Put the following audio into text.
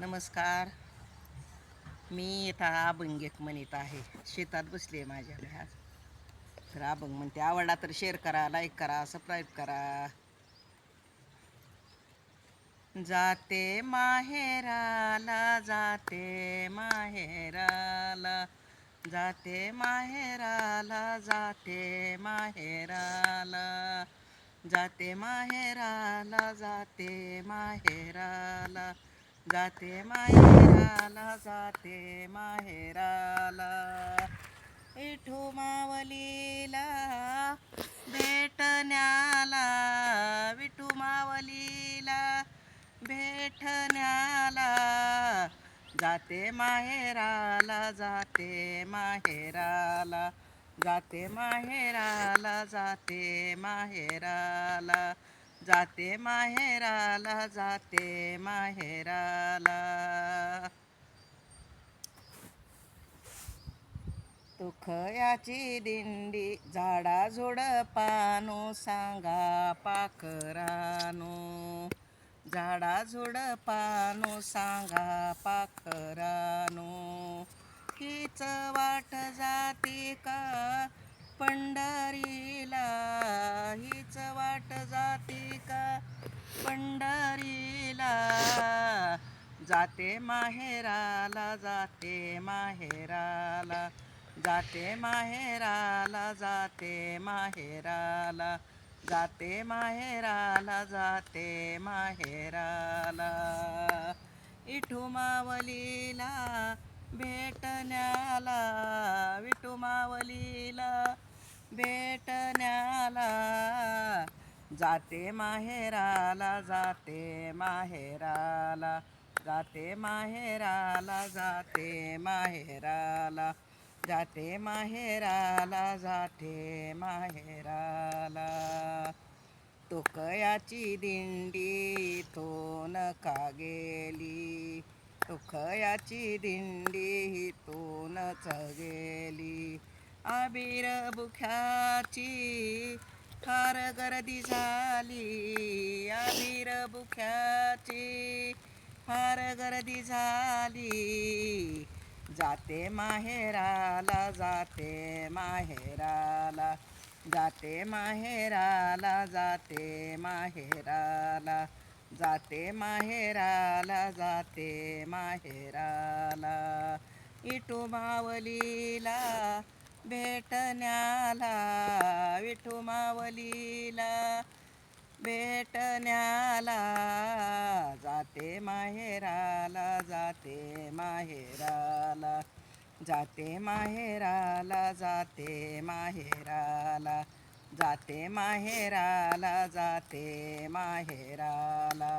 नमस्कार. मी इथं अभंग एक म्हणत आहे. शेतात बसले माझ्या आज. तर अभंग म्हणते आवडला तर शेअर करा लाईक करा सबस्क्राईब करा. जाते माहेराला जाते माहेराला जाते माहेराला जाते माहेराला जाते माहेराला जाते माहेराला. जाते माहेराला जाते माहेराला. विठू मावलीला भेटण्याला विठू मावलीला भेटण्याला. जाते माहेराला जाते माहेराला. जाते माहेराला जाते माहेराला. जाते माहेराला जाते माहेराला. तुखयाची दिंडी झाडा पानो सांगा पाखरानो. झाडा पानो सांगा पाखरानो. हीच वाट जाते का पंढरीला? हीच वाट जाते जाते माहेराला जाते माहेराला. जाते माहेराला जाते माहेराला. जाते माहेराला जाते माहेराला. इठू मावलीला भेटण्याला विठू मावलीला भेटण्याला. जाते माहेराला जाते माहेराला. जाते माहेराला जाते माहेराला जाते माहेराला जाते माहेराला. तुकयाची दिंडी तो का गेली? तुकयाची दिंडी तोनच गेली आबीर बुख्याची फार गर्दी झाली. आबीर बुख्याची फार गर्दी झाली. जाते माहेराला जाते माहेराला. जाते माहेराला जाते माहेराला. जाते माहेराला जाते माहेराला. इटू मावलीला भेटण्याला विठू मावलीला भेटण्याला. जाते माहेराला जाते माहेराला जाते माहेराला जाते माहेराला जाते माहेराला जाते माहेराला.